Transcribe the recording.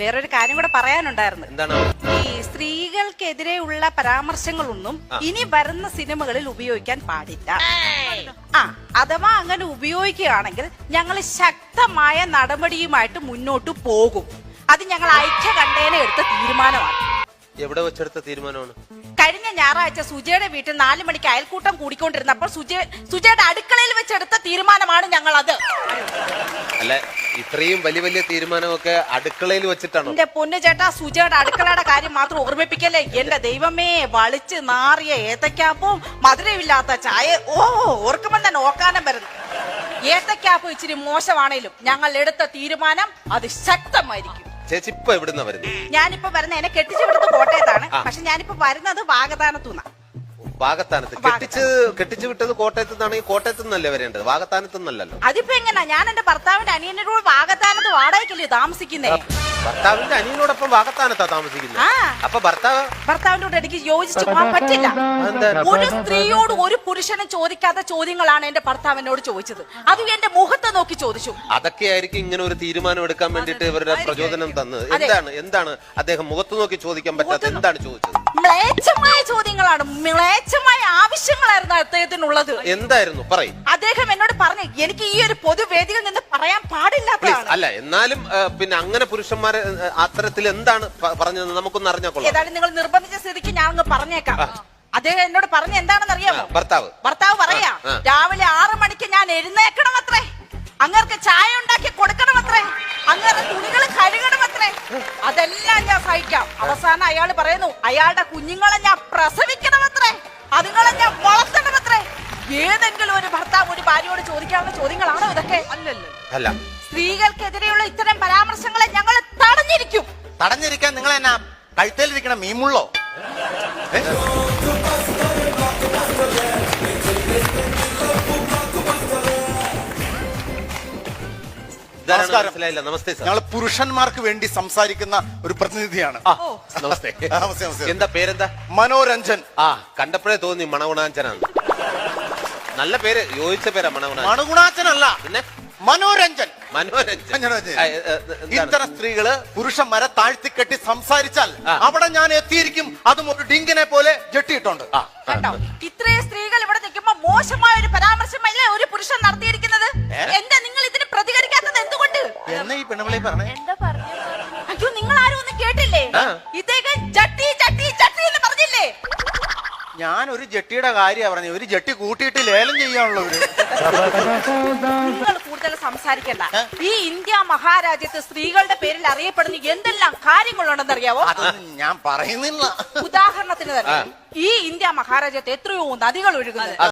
വേറൊരു കാര്യം കൂടെ പറയാനുണ്ടായിരുന്നു. എന്താണ്? ഈ സ്ത്രീകൾക്കെതിരെയുള്ള പരാമർശങ്ങളൊന്നും ഇനി വരുന്ന സിനിമകളിൽ ഉപയോഗിക്കാൻ പാടില്ല. ആ അഥവാ അങ്ങനെ ഉപയോഗിക്കുകയാണെങ്കിൽ ഞങ്ങൾ ശക്തമായ നടപടിയുമായിട്ട് മുന്നോട്ട് പോകും. അത് ഞങ്ങൾ ഐക്യ കണ്ടേനെ എടുത്ത തീരുമാനമാണ്. എവിടെ വെച്ചെടുത്ത തീരുമാനമാണ്? കഴിഞ്ഞ ഞായറാഴ്ച സുജയുടെ വീട്ടിൽ നാലു മണിക്ക് അയൽക്കൂട്ടം കൂടിക്കൊണ്ടിരുന്നപ്പോൾ സുജ സുജയുടെ അടുക്കളയിൽ വെച്ചെടുത്ത തീരുമാനമാണ് ഞങ്ങൾ അത് അല്ല ഇത്രയും വലിയ വലിയ തീരുമാനമൊക്കെ അടുക്കളയിൽ വെച്ചിട്ടാണ്? എന്റെ പൊന്നു ചേട്ടാ സുജയുടെ അടുക്കളയുടെ കാര്യം മാത്രം ഓർമ്മിപ്പിക്കല്ലേ? എന്റെ ദൈവമേ വളിച്ച് നാറിയ ഏത്തക്കാപ്പും മധുരമില്ലാത്ത ചായ. ഓ ഓർക്കുമ്പോൾ തന്നെ ഓക്കാനം വരുന്നു. ഏത്തക്കാപ്പ് ഇച്ചിരി മോശമാണേലും ഞങ്ങൾ എടുത്ത തീരുമാനം അത് ശക്തമായിരിക്കും. ചേച്ചി ഇപ്പൊ എവിടുന്ന വരുന്നത് ഞാനിപ്പോ വരുന്നത് എന്നെ കെട്ടിച്ചു വിടുന്നത് കോട്ടയത്താണ്. പക്ഷെ ഞാനിപ്പോ വരുന്നത് വാഗതാനത്തുനിന്നാ വാഗത്താനത്ത്. കെട്ടിച്ച് കെട്ടിച്ചു വിട്ടത് കോട്ടയത്ത് നിന്നാണെങ്കിൽ കോട്ടയത്ത് നിന്നല്ലേ വരേണ്ടത്? വാഗത്താനത്ത് നിന്നല്ലല്ലോ അതിപ്പോ എങ്ങനെയാ ഞാൻ എന്റെ ഭർത്താവിന്റെ അനിയനോട് വാഗത്താനത്ത് വാടകയ്ക്കല്ലേ താമസിക്കുന്നേ? ഭർത്താവിന്റെ അനിയനോടൊപ്പം വാഗത്താനത്താ താമസിക്കുന്നത്. ആ. അപ്പൊ ഭർത്താവ്? ഭർത്താവിന്റെ കൂടെ എനിക്ക് യോജിച്ചു പോകാൻ പറ്റില്ല. അതെന്താ? ഒരു സ്ത്രീയോട് ഒരു പുരുഷനും ചോദിക്കാത്ത ചോദ്യങ്ങളാണ് എന്റെ ഭർത്താവ് എന്നോട് ചോദിച്ചത്. അത് എന്റെ മുഖത്തെ നോക്കി ചോദിച്ചു. അതൊക്കെ ആയിരിക്കും ഇങ്ങനെ ഒരു തീരുമാനം എടുക്കാൻ വേണ്ടിട്ട് ഇവരുടെ പ്രചോദനം തന്നത്. അതെ. എന്താണ്? എന്താണ് അദ്ദേഹം മുഖത്ത് നോക്കി ചോദിക്കാൻ പറ്റാത്ത എന്താണ് ചോദിച്ചത്? മ്ലേച്ഛമായ ചോദ്യങ്ങളാണ്. മ്ലേച്ഛമായ ആവശ്യങ്ങളായിരുന്നു അദ്ദേഹത്തിനുള്ളത്. എന്തായിരുന്നു? പറയും. അദ്ദേഹം എന്നോട് പറഞ്ഞു എനിക്ക് ഈ ഒരു പൊതുവേദിയിൽ നിന്ന് പറയാൻ പാടില്ലാത്തതാണ്. അല്ല എന്നാലും പിന്നെ അങ്ങനെ പുരുഷന്മാരെ അത്തരത്തിൽ എന്താണ് പറഞ്ഞത് നമുക്കൊന്ന് അറിഞ്ഞോളൂ ഏതായാലും നിങ്ങൾ നിർബന്ധിച്ച സ്ഥിതിക്ക് ഞാൻ അങ്ങ് പറഞ്ഞേക്കാം അദ്ദേഹം എന്നോട് പറഞ്ഞ എന്താണെന്ന് അറിയാമോ ഭർത്താവ്. ഭർത്താവ് പറയാ. രാവിലെ ആറു മണിക്ക് ഞാൻ എഴുന്നേക്കണം അത്രേ അങ്ങർക്ക് ചായ ഉണ്ടാക്കി കൊടുക്കണം അത്രേ തുണികൾ അത്രേ. അതെല്ലാം ഞാൻ സഹിക്കാം. അവസാനം അയാൾ പറയുന്നു അയാളുടെ കുഞ്ഞുങ്ങളെ ഞാൻ പ്രസവിക്കണമത്രേ അതുങ്ങളെ ഞാൻ വളർത്തണം അത്രേ. ഏതെങ്കിലും ഒരു ഭർത്താവ് ഒരു ഭാര്യയോട് ചോദിക്കാവുന്ന ചോദ്യങ്ങളാണോ ഇതൊക്കെ? അല്ലല്ലോ അല്ല. സ്ത്രീകൾക്കെതിരെയുള്ള ഇത്തരം പരാമർശങ്ങളെ ഞങ്ങൾ തടഞ്ഞിരിക്കും. തടഞ്ഞിരിക്കാൻ നിങ്ങൾ എന്നാ കഴുത്തേലിരിക്കണ മീമുള്ളോ നമസ്കാരം. മനസ്സിലായില്ല. നമസ്തേ സാർ. ഞങ്ങൾ പുരുഷന്മാർക്ക് വേണ്ടി സംസാരിക്കുന്ന ഒരു പ്രതിനിധിയാണ്. ആ, നമസ്തേ. നമസ്തേ, നമസ്തേ. എന്താ പേരെന്താ? മനോരഞ്ജൻ. ആ കണ്ടപ്പോഴേ തോന്നി മണഗുണാഞ്ചനാണ് നല്ല പേര് യോജിച്ച പേരാ മണഗുണാഞ്ചൻ. അല്ല പിന്നെ? മനോരഞ്ജൻ. മനോരഞ്ജൻ. മനോരഞ്ജൻ. ആ, ഏ, ഏ, എന്താണ്? ഇത്തരം സ്ത്രീകൾ പുരുഷന്മാരെ താഴ്ത്തിക്കെട്ടി സംസാരിച്ചാൽ ആ. അവിടെ ഞാൻ എത്തിയിരിക്കും. അതും ഒരു ഡിങ്കിനെ പോലെ ജെട്ടിയിട്ടുണ്ട് ആ, കണ്ടോ? ഇത്രയും സ്ത്രീകൾ ഇവിടെ നിൽക്കുമ്പോ മോശമായ ഒരു പരാമർശമല്ലേ ഒരു പുരുഷൻ നടത്തിയിരിക്കുന്നത്? എന്താ നിങ്ങൾ എന്തുകൊണ്ട് എന്നെ ഈ പെണ്ണുപിള്ളി പറഞ്ഞേ? അയ്യോ നിങ്ങൾ ആരും ഒന്നും കേട്ടില്ലേ? ആ. ജട്ടി ചട്ടി ചട്ടി ചട്ടി എന്ന് പറഞ്ഞില്ലേ? ഞാൻ ഒരു ജെട്ടിയുടെ കാര്യമാണ് പറഞ്ഞത് ഒരു ജട്ടി കൂട്ടിയിട്ട് ലേലം ചെയ്യാനുള്ള ഒരു നിങ്ങൾ കൂടുതൽ സംസാരിക്കണ്ട. ഈ ഇന്ത്യ മഹാരാജ്യത്ത് സ്ത്രീകളുടെ പേരിൽ അറിയപ്പെടുന്ന എന്തെല്ലാം കാര്യങ്ങളുണ്ടെന്ന് അറിയാവോ അതൊന്നും ഞാൻ പറയുന്നില്ല. ഉദാഹരണത്തിന് തന്നെ ഈ ഇന്ത്യ മഹാരാജ്യത്ത് എത്രയോ നദികൾ ഒഴുകുന്നത്